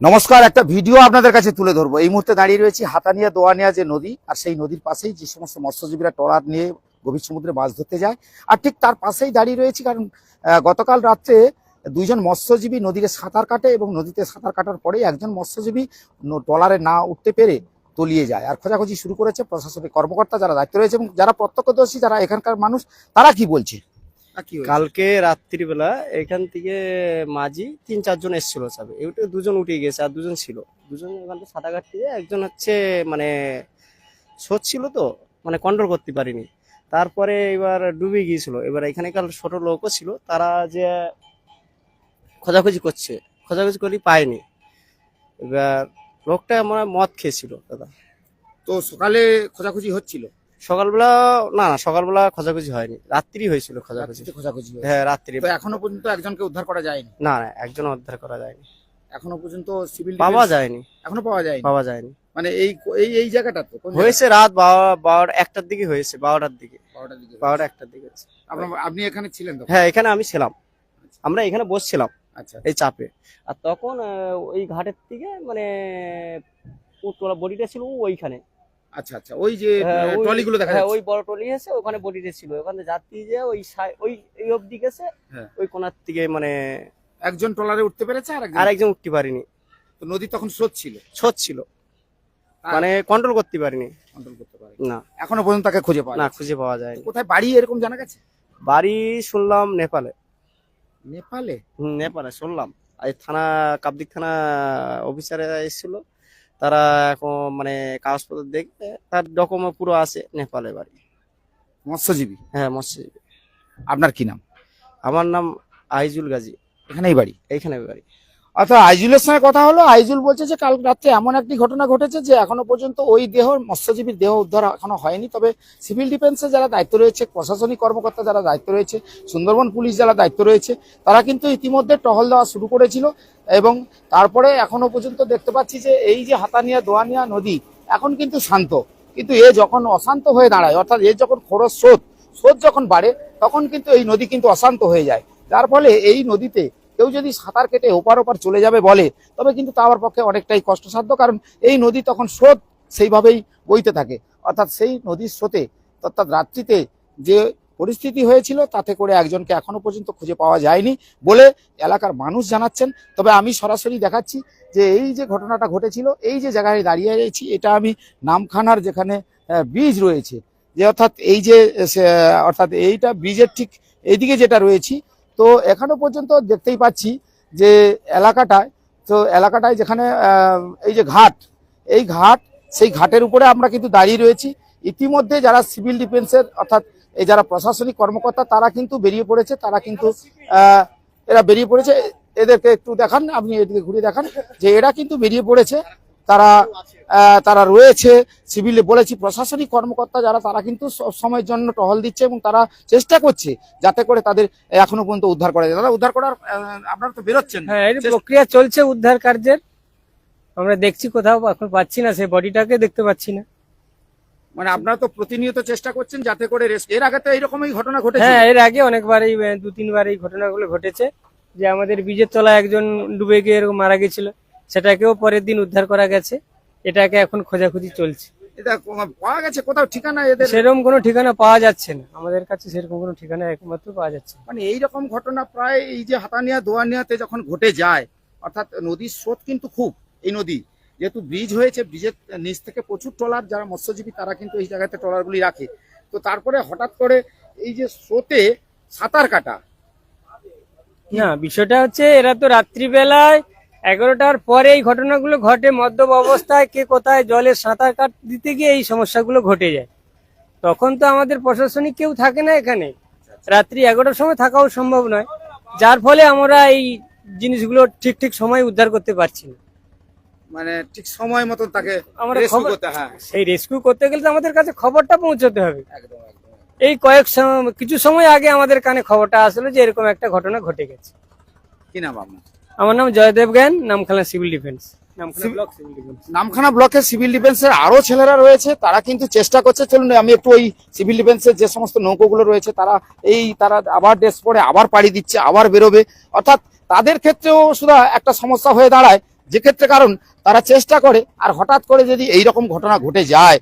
নমস্কার, একটা ভিডিও আপনাদের কাছে তুলে ধরবো এই মুহূর্তে দাঁড়িয়ে রয়েছি হাতানিয়া দোয়ানিয়া যে নদী, আর সেই নদীর পাশেই যে সমস্ত মৎস্যজীবীরা ট্রলার নিয়ে গভীর সমুদ্রে মাছ ধরতে যায়, আর ঠিক তার পাশেই দাঁড়িয়ে রয়েছি, কারণ গতকাল রাত্রে দুইজন মৎস্যজীবী নদীতে সাঁতার কাটে এবং নদীতে সাঁতার কাটার পরেই একজন মৎস্যজীবী ট্রলারে না উঠতে পেরে তলিয়ে যায় আর খোঁজাখুঁজি শুরু করেছে প্রশাসনিক কর্মকর্তা যারা দায়িত্ব রয়েছে এবং যারা প্রত্যক্ষদর্শী, যারা এখানকার মানুষ, তারা কি বলছে? কালকে রাত্রিবেলা এখান থেকে মাঝি তিন চারজন এসেছিল সব। এইটা দুজন উঠে গেছে আর দুজন ছিল। দুজন এখান থেকে সাঁতার কাটতে একজন হচ্ছে মানে সোচ ছিল তো মানে কন্ট্রোল করতে পারিনি। তারপরে এবার ডুবে গিয়েছিল। এবার এখানকার ছোট লোকও ছিল তারা যে খোঁজাখুঁজি করছে খোঁজাখুঁজি করি পায়নি। এবার লোকটা আমার মদ খেয়েছিল দাদা। তো সকালে খোঁজাখুঁজি হচ্ছিল? সকালবেলা না না সকালবেলা খোঁজাখুঁজি হয়নি। রাত্রি হয়েছিল খোঁজাখুঁজি। রাত্রিতে খোঁজাখুঁজি হয়েছে। হ্যাঁ রাত্রি। তো এখনও পর্যন্ত একজনকে উদ্ধার করা যায়নি? না না একজন উদ্ধার করা যায়নি। এখনও পর্যন্ত সিভিল পাওয়া যায়নি। এখনও পাওয়া যায়নি? পাওয়া যায়নি। মানে এই এই এই জায়গাটা তো কোন হয়েছে রাত বারো বারোটা একটার দিকে হয়েছে বারোটার দিকে। জায়গা? বারোটার দিকে বারোটা একটার দিকে হয়েছে। আপনার আপনি এখানে ছিলেন হ্যাঁ এখানে আমি ছিলাম। আমরা এখানে বসছিলাম আচ্ছা। এই চাপে। আর তখন আহ, ওই ঘাটের থেকে মানে বডিটা ছিল ওইখানে। আচ্ছা আচ্ছা ওই যে হ্যাঁ, ট্রলিগুলো দেখা হ্যাঁ, যাচ্ছে। ওই বড় টলি আছে ওখানে বডিটা ছিল। ওখানে যাত্রী যে ওই ওই এই অবধি গেছে হ্যাঁ। ওই কোনার থেকে মানে একজন ট্রলারে উঠতে পেরেছে আর একজন? আর উঠতে পারিনি। তো নদী তখন স্রোত ছিল? ছোট ছিল। মানে কন্ট্রোল করতে পারিনি। কন্ট্রোল করতে পারে না। এখনও পর্যন্ত তাকে খুঁজে পাওয়া না খুঁজে পাওয়া যায়নি। কোথায় বাড়ি এরকম জানা গেছে? বাড়ি শুনলাম নেপালে। নেপালে? হুম, নেপালে শুনলাম। এই থানা কাবদিক থানা অফিসারে এসেছিল। তারা এখন মানে কাগজপত্র দেখবে তার ডকুমেন্ট পুরো আছে নেপালের বাড়ি। মৎস্যজীবী? হ্যাঁ মৎস্যজীবী। আপনার কি নাম? আমার নাম আইজুল গাজী। এখানেই বাড়ি? এইখানে বাড়ি। আচ্ছা আইজুলের সঙ্গে কথা হলো, আইজুল বলছে যে কাল রাত্রে এমন একটি ঘটনা ঘটেছে যে এখনও পর্যন্ত ওই দেহ, মৎস্যজীবীর দেহ উদ্ধার এখনও হয়নি। তবে সিভিল ডিফেন্সে যারা দায়িত্ব রয়েছে, প্রশাসনিক কর্মকর্তা যারা দায়িত্ব রয়েছে, সুন্দরবন পুলিশ যারা দায়িত্ব রয়েছে, তারা কিন্তু ইতিমধ্যে টহল দেওয়া শুরু করেছিল এবং তারপরে এখনও পর্যন্ত দেখতে পাচ্ছি যে এই যে হাতানিয়া দোয়ানিয়া নদী এখন কিন্তু শান্ত। কিন্তু এ যখন অশান্ত হয়ে দাঁড়ায়, অর্থাৎ এর যখন খরচ স্রোত স্রোত যখন বাড়ে, তখন কিন্তু এই নদী কিন্তু অশান্ত হয়ে যায়। যার ফলে এই নদীতে কেউ যদি সাঁতার কেটে ওপার ওপার চলে যাবে বলে, তবে কিন্তু তা আমার পক্ষে অনেকটাই কষ্টসাধ্য, কারণ এই নদী তখন স্রোত সেইভাবেই বইতে থাকে। অর্থাৎ সেই নদীর স্রোতে, অর্থাৎ রাত্রিতে যে পরিস্থিতি হয়েছিল, তাতে করে একজনকে এখনও পর্যন্ত খুঁজে পাওয়া যায়নি বলে এলাকার মানুষ জানাচ্ছেন। তবে আমি সরাসরি দেখাচ্ছি যে এই যে ঘটনাটা ঘটেছিল, এই যে জায়গায় দাঁড়িয়ে রয়েছি, এটা আমি নামখানার যেখানে ব্রিজ রয়েছে, যে অর্থাৎ এই যে অর্থাৎ এইটা ব্রিজের ঠিক এইদিকে যেটা রয়েছি তো এখনও পর্যন্ত দেখতেই পাচ্ছি যে এলাকাটায়, তো এলাকাটায় যেখানে এই যে ঘাট, এই ঘাট, সেই ঘাটের উপরে আমরা কিন্তু দাঁড়িয়ে রয়েছি। ইতিমধ্যে যারা সিভিল ডিফেন্সের, অর্থাৎ এই যারা প্রশাসনিক কর্মকর্তা, তারা কিন্তু বেরিয়ে পড়েছে, তারা কিন্তু এরা বেরিয়ে পড়েছে। এদেরকে একটু দেখান, আপনি এদিকে ঘুরে দেখান যে এরা কিন্তু বেরিয়ে পড়েছে। তারা তারা রয়েছে সিভিলে বলেছি প্রশাসনিক কর্মকর্তা যারা তারা কিন্তু সব সময়ের জন্য টহল দিচ্ছে এবং তারা চেষ্টা করছে যাতে করে তাদের এখনও পর্যন্ত উদ্ধার করা যায়। দাদা উদ্ধার করার আপনারা তো বেরোচ্ছেন। হ্যাঁ প্রক্রিয়া চলছে উদ্ধার কার্যের আমরা দেখছি কোথাও এখন পাচ্ছি না সেই বডিটাকে দেখতে পাচ্ছি না। মানে আপনারা তো প্রতিনিয়ত চেষ্টা করছেন যাতে করে এর আগে তো এইরকমই ঘটনা ঘটেছে হ্যাঁ এর আগে অনেকবার এই দু তিনবার এই ঘটনাগুলো ঘটেছে যে আমাদের বীজের তলায় একজন ডুবে গিয়ে এরকম মারা গেছিল সেটাকেও পরের দিন উদ্ধার করা গেছে। এটাকে এখন খোঁজাখুঁজি চলছে। এটা পাওয়া গেছে? কোথাও ঠিকানা এদের? সেরকম কোনো ঠিকানা পাওয়া যাচ্ছে না। আমাদের কাছে সেরকম কোনো ঠিকানা একমাত্র পাওয়া যাচ্ছে না। মানে এইরকম ঘটনা প্রায় এই যে হাতানিয়া দোয়ানিয়াতে যখন ঘটে যায় অর্থাৎ নদীর স্রোত কিন্তু খুব এই নদী। যেহেতু ব্রিজ হয়েছে ব্রিজের নিচ থেকে প্রচুর ট্রলার যারা মৎস্যজীবী তারা কিন্তু এই জায়গাতে ট্রলারগুলি রাখে। তো তারপরে হঠাৎ করে এই যে স্রোতে সাঁতার কাটা। না বিষয়টা হচ্ছে এরা তো রাত্রিবেলায় এগারোটার পরে এই ঘটনাগুলো ঘটে মদ্যপ অবস্থায় কে কোথায় জলে সাঁতার কাট দিতে গিয়ে এই সমস্যাগুলো ঘটে যায়। তখন তো আমাদের প্রশাসনিক কেউ থাকে না এখানে। রাত্রি এগারোটার সময় থাকাও সম্ভব নয়। যার ফলে আমরা এই জিনিসগুলো ঠিক ঠিক সময় উদ্ধার করতে পারছি না। মানে ঠিক সময় মতন তাকে আমরা হ্যাঁ সেই রেস্কিউ করতে গেলে তো আমাদের কাছে খবরটা পৌঁছতে হবে। এই কয়েক কিছু সময় আগে আমাদের কানে খবরটা আসলো যে এরকম একটা ঘটনা ঘটে গেছে। কি নাম আপনার? আমার নাম জয়দেব জ্ঞান নামখানা সিভিল ডিফেন্স। নামখানা ব্লকের সিভিল ডিফেন্সের আরও ছেলেরা রয়েছে তারা কিন্তু চেষ্টা করছে চলুন আমি একটু ওই সিভিল ডিফেন্সের যে সমস্ত নৌকোগুলো রয়েছে তারা এই তারা আবার ড্রেস পরে আবার পাড়ি দিচ্ছে আবার বেরোবে। অর্থাৎ তাদের ক্ষেত্রেও শুধু একটা সমস্যা হয়ে দাঁড়ায় যে ক্ষেত্রে কারণ তারা চেষ্টা করে আর হঠাৎ করে যদি এই রকম ঘটনা ঘটে যায়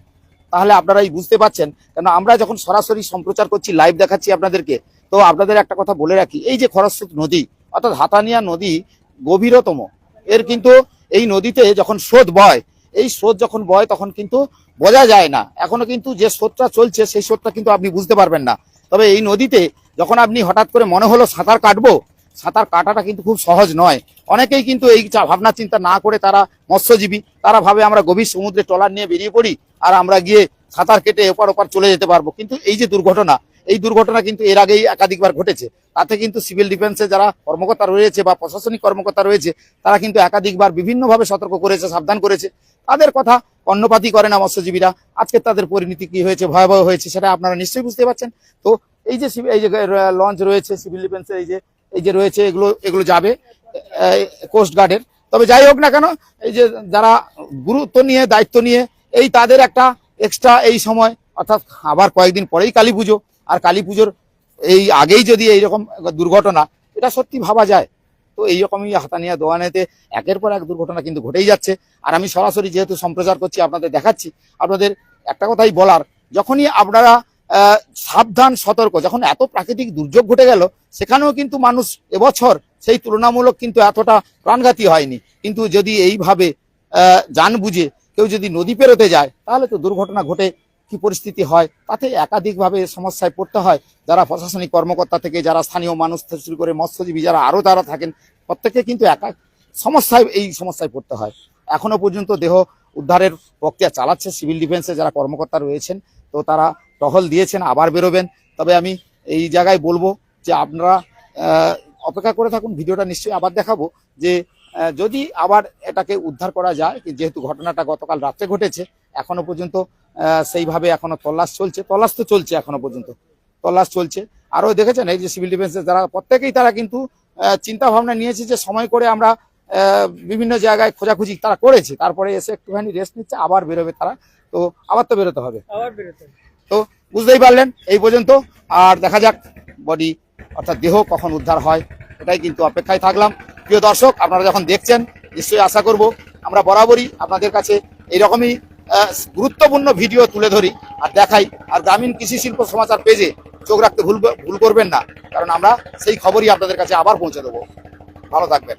তাহলে আপনারাই বুঝতে পাচ্ছেন কেন আমরা যখন সরাসরি সম্প্রচার করছি লাইভ দেখাচ্ছি আপনাদেরকে তো আপনাদের একটা কথা বলে রাখি এই যে খরস্রোত নদী অর্থাৎ হাতানিয়া নদী গভীরতম। এর কিন্তু এই নদীতে যখন স্রোত বয়, এই স্রোত যখন বয় তখন কিন্তু বোঝা যায় না। এখনও কিন্তু যে স্রোতটা চলছে, সেই স্রোতটা কিন্তু আপনি বুঝতে পারবেন না। তবে এই নদীতে যখন আপনি হঠাৎ করে মনে হলো সাঁতার কাটবো, সাঁতার কাটাটা কিন্তু খুব সহজ নয়। অনেকেই কিন্তু এই ভাবনা চিন্তা না করে তারা মৎস্যজীবী, তারা ভাবে আমরা গভীর সমুদ্রে ট্রলার নিয়ে বেরিয়ে পড়ি আর আমরা গিয়ে সাঁতার কেটে এপার ওপার চলে যেতে পারব। কিন্তু এই যে দুর্ঘটনা এই দুর্ঘটনা কিন্তু এর আগেই একাধিকবার ঘটেছে। তাতে কিন্তু সিভিল ডিফেন্সে যারা কর্মকর্তা রয়েছে বা প্রশাসনিক কর্মকর্তা রয়েছে, তারা কিন্তু একাধিকবার বিভিন্নভাবে সতর্ক করেছে, সাবধান করেছে। তাদের কথা কর্ণপাতি করে না মৎস্যজীবীরা। আজকে তাদের পরিণতি কি হয়েছে, ভয়াবহ হয়েছে সেটা আপনারা নিশ্চয়ই বুঝতে পারছেন। তো এই যে এই যে লঞ্চ রয়েছে সিভিল ডিফেন্সের এই যে এই যে রয়েছে, এগুলো এগুলো যাবে কোস্ট গার্ডের তবে যাই হোক না কেন, এই যে যারা গুরুত্ব নিয়ে, দায়িত্ব নিয়ে, এই তাদের একটা এক্সট্রা এই সময়, অর্থাৎ আবার কয়েকদিন পরেই কালী পুজো আর কালী পুজোর এই আগেই যদি এইরকম দুর্ঘটনা, এটা সত্যি ভাবা যায়। তো এইরকমই হাতানিয়া দোয়ানেতে একের পর এক দুর্ঘটনা কিন্তু ঘটেই যাচ্ছে। আর আমি সরাসরি যেহেতু সম্প্রচার করছি, আপনাদের দেখাচ্ছি, আপনাদের একটা কথাই বলার, যখনই আপনারা সাবধান, সতর্ক, যখন এত প্রাকৃতিক দুর্যোগ ঘটে গেল, সেখানেও কিন্তু মানুষ এবছর সেই তুলনামূলক কিন্তু এতটা প্রাণঘাতী হয়নি। কিন্তু যদি এইভাবে জান বুঝে কেউ যদি নদী পেরোতে যায়, তাহলে তো দুর্ঘটনা ঘটে কি পরিস্থিতি হয়, তাতে একাধিকভাবে সমস্যায় পড়তে হয়। যারা প্রশাসনিক কর্মকর্তা থেকে, যারা স্থানীয় মানুষ থেকে শুরু করে মৎস্যজীবী, যারা আরও যারা থাকেন, প্রত্যেকে কিন্তু একা সমস্যায়, এই সমস্যায় পড়তে হয়। এখনও পর্যন্ত দেহ উদ্ধারের প্রক্রিয়া চালাচ্ছে সিভিল ডিফেন্সে যারা কর্মকর্তা রয়েছেন, তো তারা টহল দিয়েছেন, আবার বেরোবেন। তবে আমি এই জায়গায় বলব যে আপনারা অপেক্ষা করে থাকুন, ভিডিওটা নিশ্চয়ই আবার দেখাবো যে যদি আবার এটাকে উদ্ধার করা যায়, যেহেতু ঘটনাটা গতকাল রাত্রে ঘটেছে, এখনও পর্যন্ত সেইভাবে এখনও তল্লাশ চলছে। তল্লাশ তো চলছে এখনও পর্যন্ত। তল্লাশ চলছে। আরও দেখেছেন এই যে সিভিল ডিফেন্সের যারা প্রত্যেকেই তারা কিন্তু চিন্তা ভাবনা নিয়েছে যে সময় করে আমরা বিভিন্ন জায়গায় খোঁজাখুঁজি তারা করেছে। তারপরে এসে একটুখানি রেস্ট নিচ্ছে আবার বেরোবে তারা। তো আবার তো বেরোতে হবে। আবার বেরোতে হবে। তো বুঝতেই পারলেন এই পর্যন্ত। আর দেখা যাক বডি অর্থাৎ দেহ কখন উদ্ধার হয় এটাই কিন্তু অপেক্ষায় থাকলাম। প্রিয় দর্শক আপনারা যখন দেখছেন নিশ্চয়ই আশা করব আমরা বরাবরই আপনাদের কাছে এইরকমই গুরুত্বপূর্ণ ভিডিও তুলে ধরি আর দেখাই। আর গ্রামীণ কৃষি শিল্প সমাচার পেজে চোখ রাখতে ভুল ভুল করবেন না, কারণ আমরা সেই খবরই আপনাদের কাছে আবার পৌঁছে দেবো। ভালো থাকবেন।